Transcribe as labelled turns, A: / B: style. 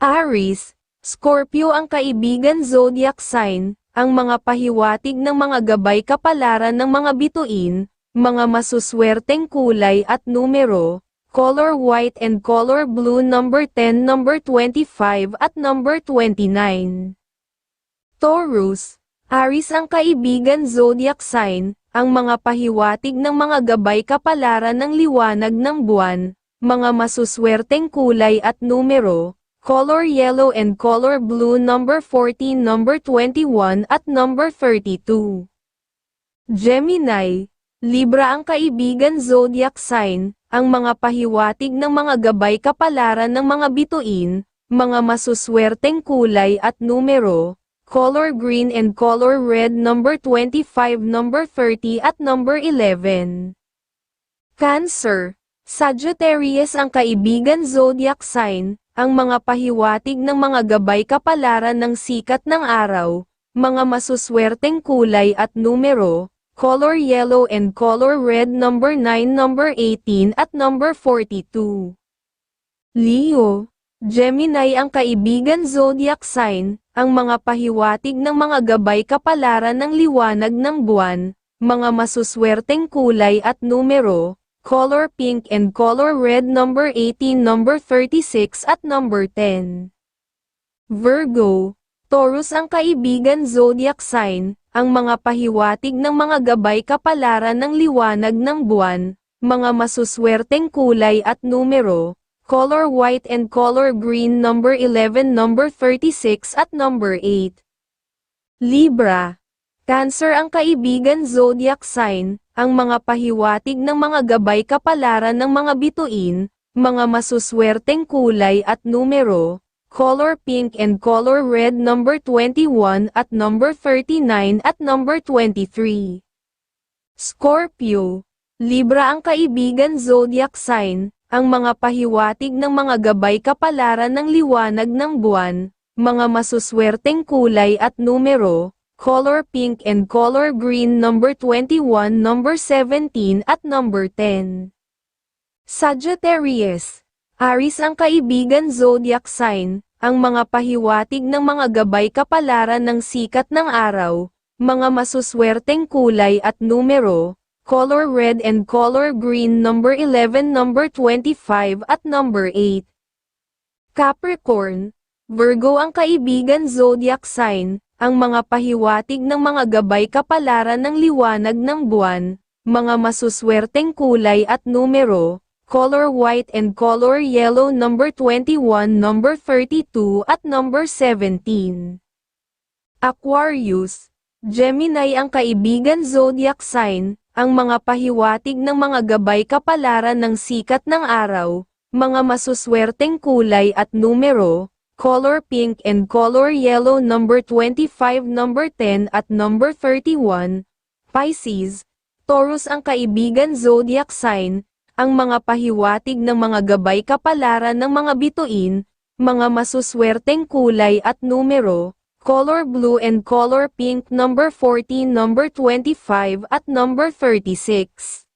A: Aries, Scorpio ang kaibigan zodiac sign, ang mga pahiwatig ng mga gabay kapalaran ng mga bituin, mga masuswerteng kulay at numero, color white and color blue number 10, number 25 at number 29. Taurus, Aries ang kaibigan zodiac sign, ang mga pahiwatig ng mga gabay kapalaran ng liwanag ng buwan, mga masuswerteng kulay at numero, color yellow and color blue number 14, number 21 at number 32. Gemini, Libra ang kaibigan zodiac sign, ang mga pahiwatig ng mga gabay kapalaran ng mga bituin, mga masuswerteng kulay at numero, color green and color red number 25, number 30 at number 11. Cancer, Sagittarius ang kaibigan zodiac sign, ang mga pahiwatig ng mga gabay kapalaran ng sikat ng araw, mga masuswerteng kulay at numero, color yellow and color red number 9, number 18 at number 42. Leo, Gemini ang kaibigan zodiac sign, ang mga pahiwatig ng mga gabay kapalaran ng liwanag ng buwan, mga masuswerteng kulay at numero, color pink and color red number 18, number 36 at number 10. Virgo, Taurus ang kaibigan zodiac sign, ang mga pahiwatig ng mga gabay kapalaran ng liwanag ng buwan, mga masuswerteng kulay at numero, color white and color green number 11, number 36 at number 8. Libra, Cancer ang kaibigan zodiac sign, ang mga pahiwatig ng mga gabay kapalaran ng mga bituin, mga masuswerteng kulay at numero, color pink and color red number 21 at number 39 at number 23. Scorpio, Libra ang kaibigan zodiac sign, ang mga pahiwatig ng mga gabay kapalaran ng liwanag ng buwan, mga masuswerteng kulay at numero, color pink and color green number 21, number 17 at number 10. Sagittarius, Aries ang kaibigan zodiac sign, ang mga pahiwatig ng mga gabay kapalaran ng sikat ng araw, mga masuswerteng kulay at numero, color red and color green number 11, number 25 at number 8. Capricorn, Virgo ang kaibigan zodiac sign, ang mga pahiwatig ng mga gabay kapalaran ng liwanag ng buwan, mga masuswerteng kulay at numero, color white and color yellow number 21, number 32 at number 17. Aquarius, Gemini ang kaibigan zodiac sign, ang mga pahiwatig ng mga gabay kapalaran ng sikat ng araw, mga masuswerteng kulay at numero, color pink and color yellow number 25, number 10 at number 31. Pisces, Taurus ang kaibigan zodiac sign, ang mga pahiwatig ng mga gabay kapalaran ng mga bituin, mga masuswerteng kulay at numero, color blue and color pink number 14, number 25 at number 36.